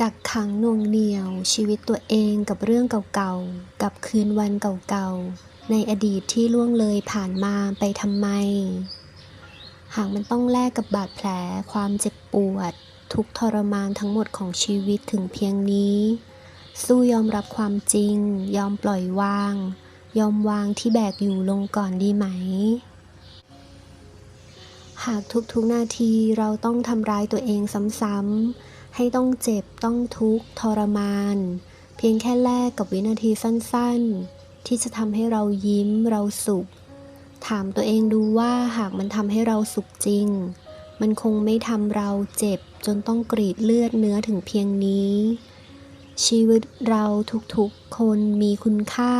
กักขังน่วงเหนียวชีวิตตัวเองกับเรื่องเก่าๆ กับคืนวันเก่าๆ ในอดีตที่ล่วงเลยผ่านมาไปทำไม หากมันต้องแลกกับบาดแผลความเจ็บปวด ทุกทรมานทั้งหมดของชีวิตถึงเพียงนี้ สู้ยอมรับความจริง ยอมปล่อยวาง ยอมวางที่แบกอยู่ลงก่อนดีไหม หากทุกๆนาทีเราต้องทำร้ายตัวเองซ้ำๆ ให้ต้องเจ็บต้องทุกข์ทรมาน เพียงแค่แลกกับวินาทีสั้นๆ ที่จะทำให้เรายิ้มเราสุข ถามตัวเองดูว่าหากมันทำให้เราสุขจริง มันคงไม่ทำเราเจ็บจนต้องกรีดเลือดเนื้อถึงเพียงนี้ ชีวิตเราทุกๆคนมีคุณค่า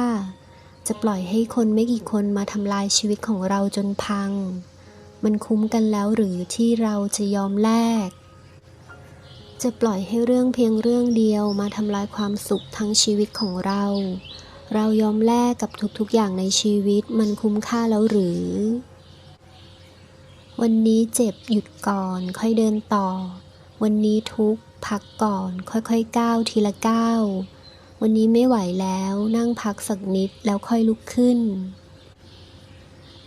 จะปล่อยให้คนไม่กี่คนมาทำลายชีวิตของเราจนพัง มันคุ้มกันแล้วหรือที่เราจะยอมแลก จะปล่อยให้เรื่องเพียงเรื่องเดียวมาทำลายความสุขทั้งชีวิตของเรา เรายอมแลกกับทุกๆอย่างในชีวิตมันคุ้มค่าแล้วหรือ วันนี้เจ็บหยุดก่อนค่อยเดินต่อ วันนี้ทุกพักก่อนค่อยๆก้าวทีละก้าว วันนี้ไม่ไหวแล้วนั่งพักสักนิดแล้วค่อยลุกขึ้น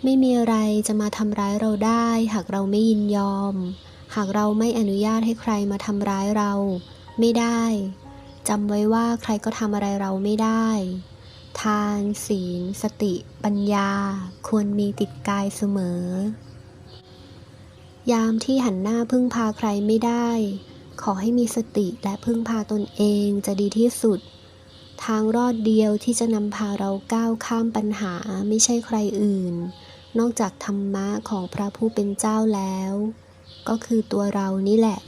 ไม่มีอะไรจะมาทำร้ายเราได้หากเราไม่ยินยอม หากเราไม่อนุญาตให้ใครมาทำร้ายเรา ไม่ได้จำไว้ว่าใครก็ทำอะไรเราไม่ได้ ทาน ศีล สติ ปัญญา ควรมีติดกายเสมอ ยามที่หันหน้าพึ่งพาใครไม่ได้ ขอให้มีสติและพึ่งพาตนเองจะดีที่สุด ทางรอดเดียวที่จะนำพาเราก้าวข้ามปัญหาไม่ใช่ใครอื่น นอกจากธรรมะของพระผู้เป็นเจ้าแล้ว ก็คือตัวเรานี่แหละ